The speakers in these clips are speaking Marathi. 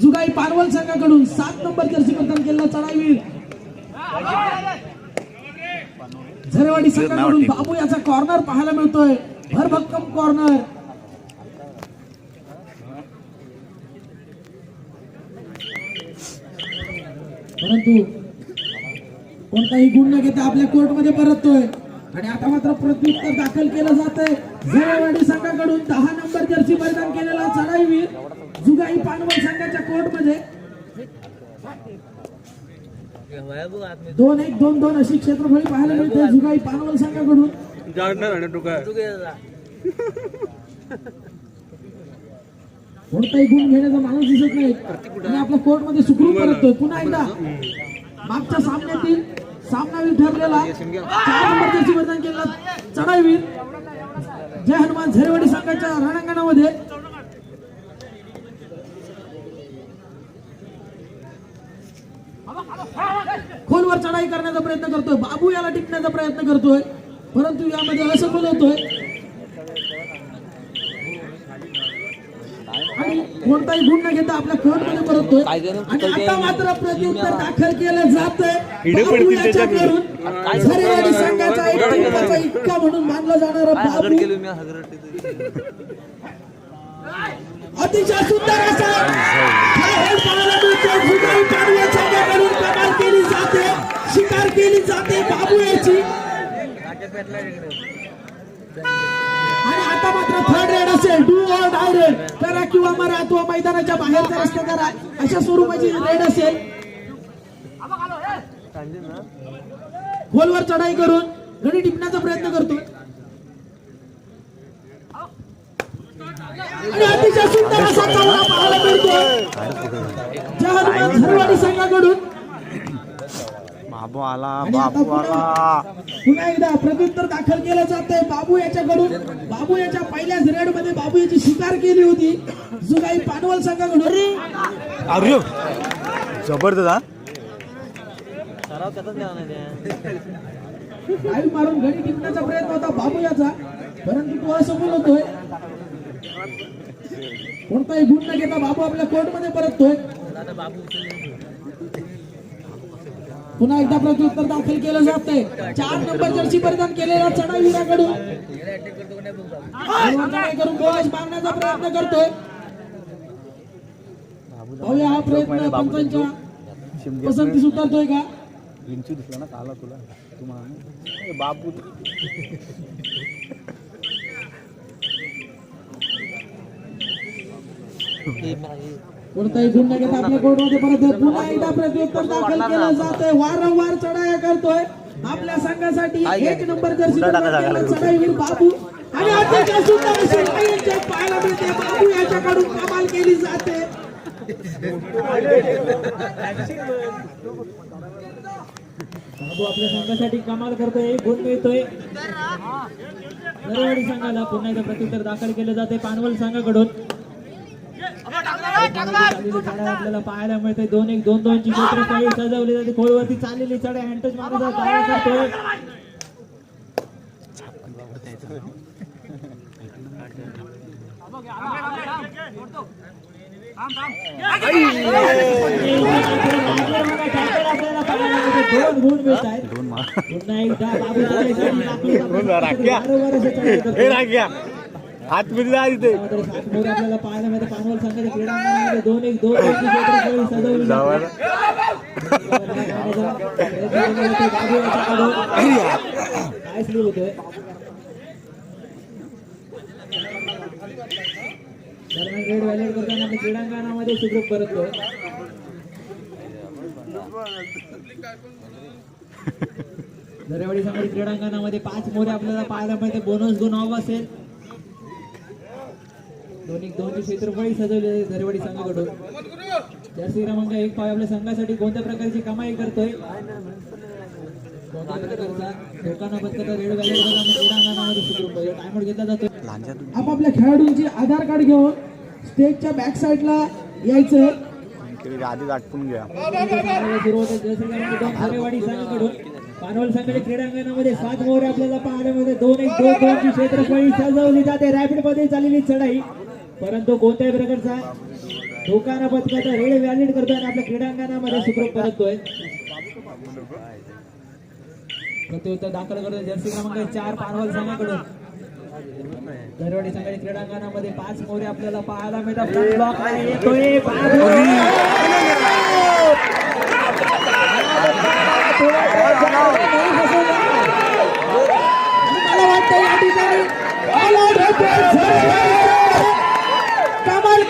जुगाई पारवल संघाकडून सात नंबर जर्सी प्रदान केलेला चढाईवीर झरेवाडी संघाकडून बाबू याचा कॉर्नर पाहायला मिळतोय. भरभक्कम कॉर्नर परंतु कोणताही गुण न घेता आपल्या कोर्टमध्ये परततोय. आणि आता मात्र प्रत्युत्तर दाखल केलं जात आहे झरेवाडी संघाकडून दहा नंबर जर्सी परिधान केलेला चढाईवीर जुगाई पानवल संघाच्या कोर्टमध्ये. दोन एक दोन दोन अशी क्षेत्रफळी पाहायला मिळते जुगाई पानवल संघाकडून. कोणताही गुण घेण्याचा माणूस दिसत नाही. आणि आपल्या कोर्टमध्ये सुखरूप परततोय. पुन्हा एकदा मागच्या सामन्यातील सामनावीर ठरलेला चार केलेला चढाईवीर जय हनुमान झरेवाडी संघाच्या रणांगणामध्ये. खोलवर चढाई करण्याचा प्रयत्न करतोय. बाबू याला टिकण्याचा प्रयत्न करतोय. परंतु यामध्ये असफल होतोय. आणि कोणताही गुण न घेता आपल्या कोर्टमध्ये परततोय. आणि आता मात्र प्रत्युत्तर दाखल केलं जात झरेवाडी संघाचा एक इतका म्हणून मानला जाणारा बाबू. अतिशय सुंदर असा केली जाते शिकार केली जाते बाबू याची. आणि आता मात्र थर्ड रेड असेल डू ऑर डाय रेड करा किंवा मरा तो मैदानाच्या बाहेरचा रस्ता करा. अशा स्वरूपाची रेड असेल. खोलवर चढाई करून गडी टिपण्याचा प्रयत्न करतो. आणि अतिशय सुंदर असा चावला पाहायला मिळतो. जय हनुमान संघाकडून बाबू आला बाबू आला. पुन्हा एकदा प्रत्युत्तर दाखल केलं जात आहे बाबू याच्याकडून बाबू याच्या पहिल्याच रेडमध्ये बाबू याची शिकार केली होती. जुगाई पानवल संघाकडून अरे! जबरदस्त हा? डाईव्ह मारून घडी टिपण्याचा प्रयत्न होता बाबू याचा. परंतु तो असफल होतोय. कोणताही गुण न घेता बाबू आपल्या कोर्टमध्ये परततोय. पुन्हा एकदा प्रत्युत्तर दाखल केलं जात चार नंबर जर्सी परिधान केलेला चढावीराकडून करून मारण्याचा प्रयत्न करतोय. पाहूया हा प्रयत्न पंचांच्या पसंतीस उतरतोय का? विंचू दिसला ना काला तुला. तू म्हणा ए, बाबू कोणताही गुण न घेता आपल्या कोर्टमध्ये परत. पुन्हा एकदा प्रत्युत्तर दाखल केलं जातंय. वारंवार चढाया करतोय. आपल्या संघासाठी एक नंबर जर्सी चढाईवीर बाबू. आणि अतिशय सुंदर अशी लायनच्या पाहायला मिळते. बाबू याच्याकडून कमाल केली जाते. बाबू आपल्या संघासाठी कमाल करतोय एक गुण मिळतोय. नरवाडी संघाला पुन्हा एकदा प्रत्युत्तर दाखल केलं जाते पानवल संघाकडून. आपल्याला पाहायला मिळते दोन एक दोन दोन ची क्षेत्रफळी सजवली जाते. खोलवरती चाललेली चढाई हँटच मारायचा करतोय मिळते दोन गुण मिळत आहेत पुन्हा एकदा बाबू राख्या. वारंवार हात जा सात मोरे आपल्याला पाहायला मिळते पानवल संघाच्या क्रीडांगणामध्ये दोन एक दोन दोनची सजवली काय स्लीप होतोय दरम्यान रेड करताना क्रीडांगणामध्ये सुखरूप क्रीडांगणामध्ये पाच मोरे आपल्याला पाहायला मिळते. बोनस गुण ऑफ असेल. दोन एक दोनची क्षेत्रफळी सजवली आहे दरेवाडी संघाकडून जर्सी क्रमांक एक पाय आपल्या संघासाठी कोणत्या प्रकारची कमाई करतोय? आपापल्या खेळाडूंची आधार कार्ड घेऊन स्टेजच्या बॅक साईडला यायचं आधीच आटपून घ्या. दोन दरेवाडी संघाकडून पानवल संघाच्या क्रीडांगणामध्ये सात मोहरे आपल्याला मिळते दोन एक दोन दोनची क्षेत्रफळी सजवली जाते. रॅपिडमध्ये चाललेली चढाई. परंतु कोणत्याही प्रकारचा धोकाना पथकाचा रेड व्हॅलिड करतोय आणि आपल्या क्रीडांगणामध्ये सुखरूप परततोय. प्रत्युत्तर दाखल करतोय. जर्सी क्रमांक चार पानवल संघाकडून दरवाडी संघाच्या क्रीडांगणामध्ये पाच मोरे आपल्याला पाहायला मिळतात. मला वाटतं या ठिकाणी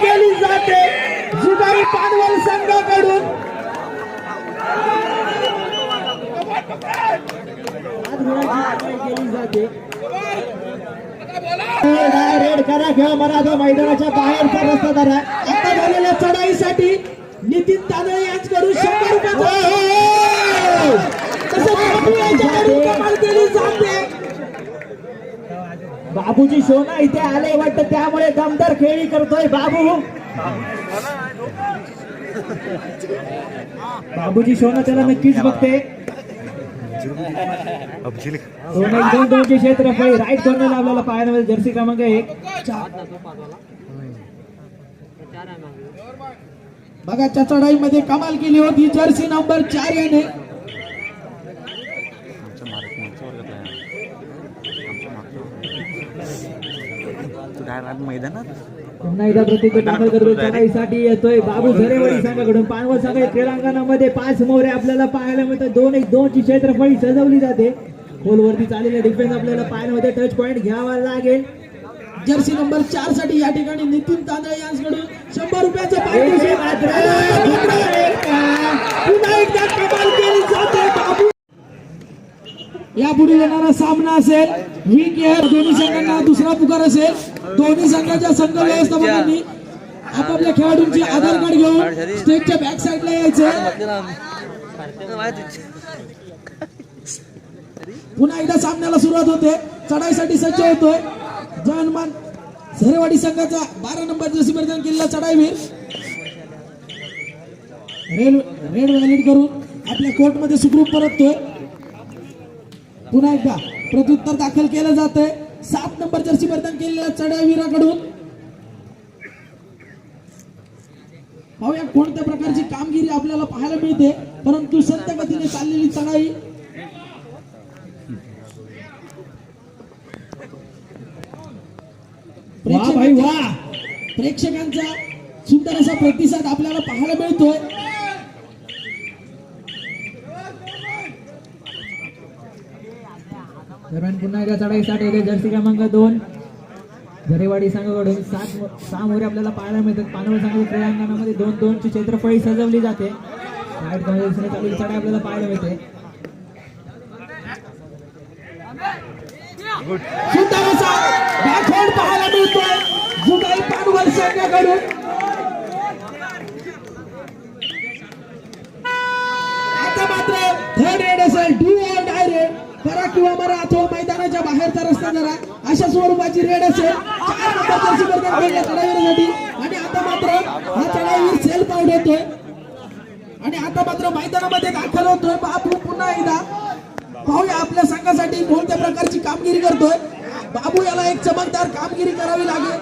केली जाते. जुगारी पानवल संघाकडून. केली जाते. रेड करा किंवा मराठा मैदानाच्या बाहेरचा रस्ता धरा. आता झालेल्या चढाईसाठी नितीन तांदळे यांच्याकडून शंभर रुपये तसं बाबू यांच्याकडून कमाल केली जाते बाबूजी सोना इथे आले वाटतं त्यामुळे दमदार खेळी करतोय बाबू. बाबूजी सोना त्याला नक्कीच बघते. दोन दोन दोनचे क्षेत्रफळ राईट कॉर्नर आपल्याला पाहायला मिळेल. जर्सी क्रमांक एक. बघा त्या चढाईमध्ये कमाल केली होती जर्सी नंबर चार याने. राहत मैदानात? पुन्हा एकदा प्रतिक्रिया दाखल करतोय चढाईसाठी येतोय. बाबू झरेवाडी संघाकडून पानवल संघ क्रीडांगणामध्ये पाच मोरे आपल्याला पाहायला मिळतात. दोन एक दोनची क्षेत्रफळी सजवली जाते. खोलवरती चाललेले डिफेन्स आपल्याला पाहायला मिळते. टच पॉईंट घ्यावा लागेल. जर्सी नंबर चारसाठी या ठिकाणी नितीन तांदळे यांच्याकडून शंभर रुपयाचं पारितोषिक मात्र. पुन्हा एकदा कमाल केली जाते. बाबू. या पुढे येणारा सामना असेल. वीक एअर दोन्ही संघांना दुसरा पुकार असेल. दोन्ही संघाच्या संघ व्यवस्थापकांनी आपापल्या खेळाडूंची आधार कार्ड घेऊन स्टेजच्या बॅक साईडला यायचे. पुन्हा एकदा सामन्याला सुरुवात होते. चढाईसाठी सज्ज होतोय. जवानमान झरेवाडी संघाचा बारा नंबर जशी मैदान केलेला चढाईवीर. रेड रेड व्हॅलिड करून आपल्या कोर्टमध्ये सुखरूप परततोय. पुन्हा एकदा प्रत्युत्तर दाखल केलं जात आहे सात नंबर जर्सी परिधान केलेल्या चढाईवीराकडून पाहूया कोणत्या प्रकारची कामगिरी आपल्याला पाहायला मिळते. परंतु संत गतीने चाललेली चढाई. प्रेक्षकांचा सुंदर असा प्रतिसाद आपल्याला पाहायला मिळतोय. दरम्यान पुन्हा एकदा चढाईसाठी येते जर्सी क्रमांक दोन. झरेवाडी संघाकडून सात सहा मोरे आपल्याला पाहायला मिळतात. पानवल संघ क्रीडांगणामध्ये दोन दोनची क्षेत्रफळी सजवली जाते. चालू चढाई आपल्याला पाहायला मिळते. पाहायला मिळतोय. जुगाई संघाकडून आता मात्र थर्ड रेड असेल डू ऑर करा किंवा मरा अथवा बाहेरचा रस्ता जरा अशा स्वरूपाची रेड असेल. चार चढाईसाठी आणि आता मात्र हा चढाईवीर सेल आउट होतोय. आणि आता मात्र मैदानामध्ये दाखल होतोय. बाबू पुन्हा एकदा पाहूया आपल्या संघासाठी कोणत्या प्रकारची कामगिरी करतोय. बाबू याला एक चमकदार कामगिरी करावी लागेल.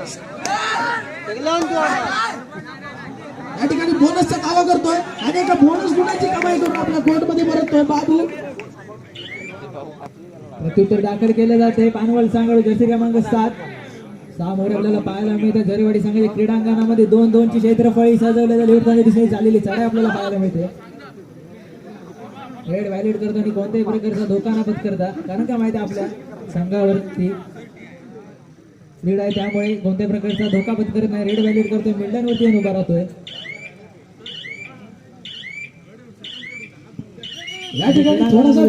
या ठिकाणी बोनसचा दावा करतोय. आणि एका बोनस गुणाची कमाई करून आपल्या कोर्टमध्ये परततोय. बाबू. प्रत्युत्तर दाखल केलं जाते. पानवल सांगड जर्सी क्रमांक सात सहा मोरे आपल्याला पाहायला मिळते. झरेवाडी संघाच्या क्रीडांगणामध्ये दोन दोनची क्षेत्रफळी सजवल्या जाते झालेली चढाई आपल्याला पाहायला मिळते. रेड व्हॅलिड करतो आणि कोणत्याही प्रकारचा धोका न करता. कारण का माहिती आपल्या संघावरती लीड आहे त्यामुळे कोणत्याही प्रकारचा धोका करत नाही. रेड व्हॅलिड करतोय. मिल्डनवरती येऊन उभा राहतोय. या ठिकाणी थोडासा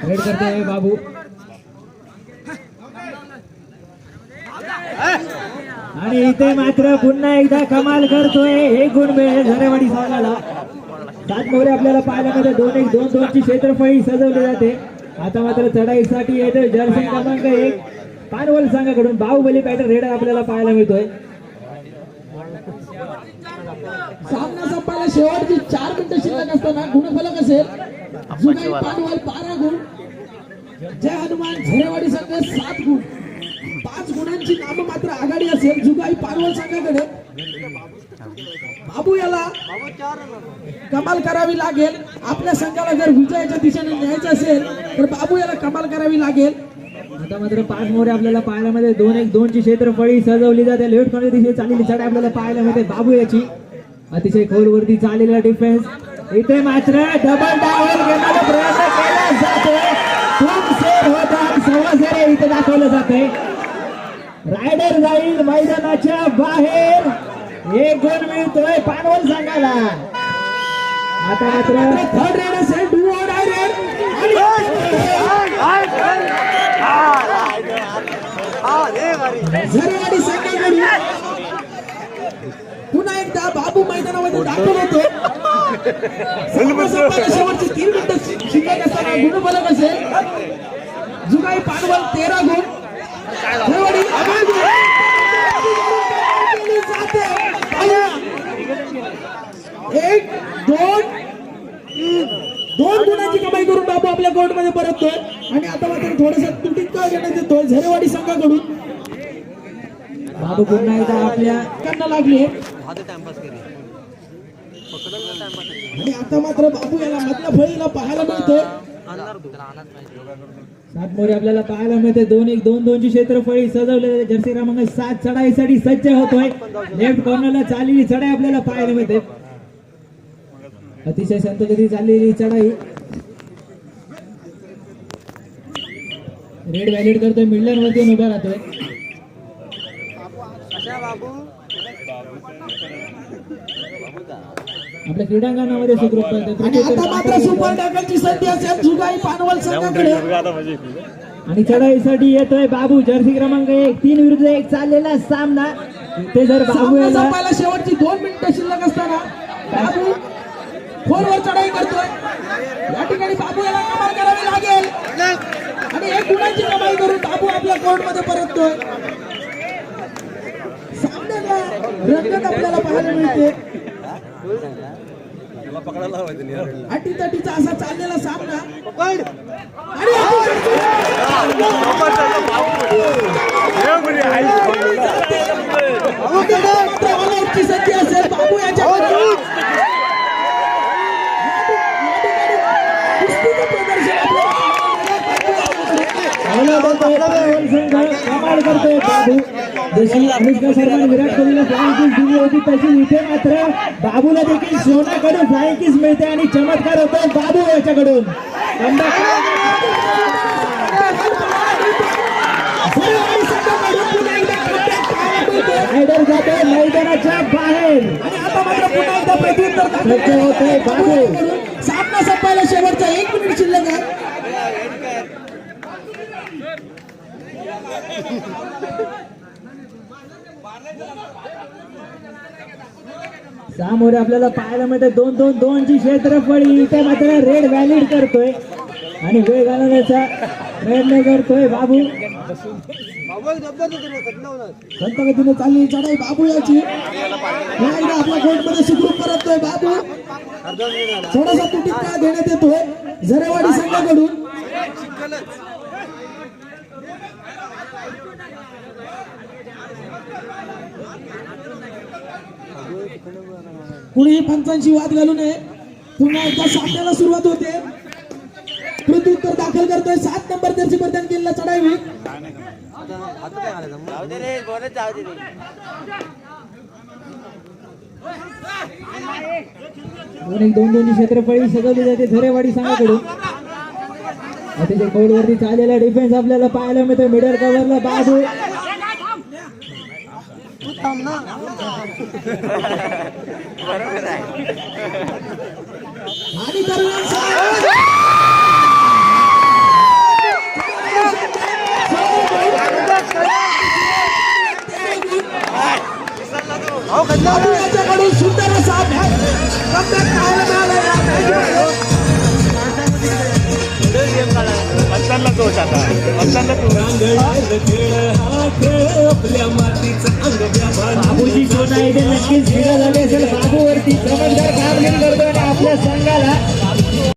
त्रुटी करते करतोय बाबू। आणि इथे मात्र पुन्हा एकदा कमाल करतोय हे गुण मिळेल झरेवाडी संघाला सात मोरे आपल्याला पाहायला मिळते दोन एक दोन दोनची क्षेत्रफळी सजवली जाते. आता मात्र चढाईसाठी येतोय जर्सी क्रमांक एक पानवल संघाकडून बाहुबली पॅटर्न रेडर आपल्याला पाहायला मिळतोय. सामना संपायला शेवटची चार मिनिटं शिल्लक असताना गुणफलक असेल. पानवल बारा गुण. जय हनुमान झरेवाडी संघ सात गुण. पाच गुणांची नाम मात्र आघाडी असेल जुगाई पारवल संघाकडे. बाबू याला कमाल करावी लागेल. आपल्या संघाला जर विजयाच्या दिशेने न्यायचं असेल तर बाबू याला कमाल करावी लागेल. आता मात्र पाच मोरे आपल्याला पाहायला मध्ये दोन एक दोनची क्षेत्रफळी सजवली जाते. लेफ्ट कॉर्नर दिशेने चाललेली चढ आपल्याला पाहायला मिळते बाबू याची. अतिशय खोलवरती चाललेला डिफेन्स इथे मात्र डबल डावर घेण्याचा प्रयत्न केला जातोय. खूप सेट होतात सव्वा इथे दाखवलं जातंय. रायडर जाईल मैदानाच्या बाहेर. एक गोल मिळतोय पानवल संघाला आता मात्र थर्ड रेड असेल झरेवाडी संघाकडून पुन्हा एकदा बाबू मैदानामध्ये होतो संघासंघाला शेवटची तीन मिनिटं शिल्लक असताना गुणफलक असेल. जुगाई पानवल तेरा गुण. एक दोन दोन गुणांची कमाई करून बाबू आपल्या कोर्टमध्ये परततोय. आणि आता मात्र थोडस तुटीत का घेण्यात येतोय झरेवाडी संघाकडून. बाबू पुन्हा एकदा आपल्या त्यांना लागले. आणि आता मात्र बाबू याला मधल्या फळीला पाहायला मिळतोय. सात मोरे आपल्याला पाहायला मिळते दोन एक दोन दोनची क्षेत्रफळी सजवलेले जर्सी क्रमांक सात चढाईसाठी सज्ज होतोय. लेफ्ट कॉर्नरला चाललेली चढाई आपल्याला पाहायला मिळते अतिशय संतगती चाललेली चढाई. रेड व्हॅलिड करतोय. मिडलर वरती उभा राहतोय. आपल्या क्रीडांगणामध्ये सुखरूप आणि आता मात्र सुपर टॅकलची संधी असेल. जुगाई पानवल संघाकडे. आणि चढाईसाठी येतोय बाबू. जर्सी क्रमांक एक. तीन विरुद्ध एक चाललेला सामना. ते जर बाबू याला शेवटची दोन मिनिटं शिल्लक असताना बाबू फोनवर चढाई करतोय. या ठिकाणी बाबू याला कमाल करावी लागेल. आणि एक गुणांची कमाई करून बाबू आपल्या कोर्टमध्ये परततोय. सामन्याला रंगत आपल्याला पाहायला मिळते. अटीतटीचा असा चाललेला सामना आणि ची संधी असेल बाबू याच्याकडे कुस्तीचं प्रदर्शन आपल्याला पावलं देतोय पावन संघ कमाल करतोय बाबू जशी अनुष्का शर्मा विराट कोहलीला फ्लाइंग किस दिली होती. तशी इथे मात्र बाबूला देखील सोनाकडून फ्लाइंग किस मिळते आणि चमत्कार होतो बाबू याच्याकडून. रायडर मैदानाच्या बाहेर आणि आता मात्र पुन्हा एकदा प्रत्युत्तर बाबू सामना संपायला शेवटचा एक मिनिट शिल्लक आहे सामोरे आपल्याला पाहायला मिळतं दोन दोन दोनची क्षेत्रफळी इथे मात्र रेड व्हॅलिड करतोय. आणि वेळ घालवण्याचा प्रयत्न करतोय बाबू. संत गतीने चालली चढाई बाबू याची. पुन्हा एकदा आपल्या कोर्टमध्ये सुखरूप परततोय बाबू. थोडासा तुटीत का देण्यात येतोय? झरेवाडी संघाकडून. कुणीही पंचांशी वाद घालू नये. पुन्हा एकदा सामन्याला सुरुवात होते. प्रत्युत्तर दाखल करतोय. सात नंबर त्याची परिधान केलेला चढाई दोन एक दोन दोन्ही क्षेत्रफळी सगळं जाते झरेवाडी संघाकडून. अतिशय वरती चाललेला डिफेन्स आपल्याला पाहायला मिळतो मिडल कव्हरला बाजू. आणि दरम्यान बाबू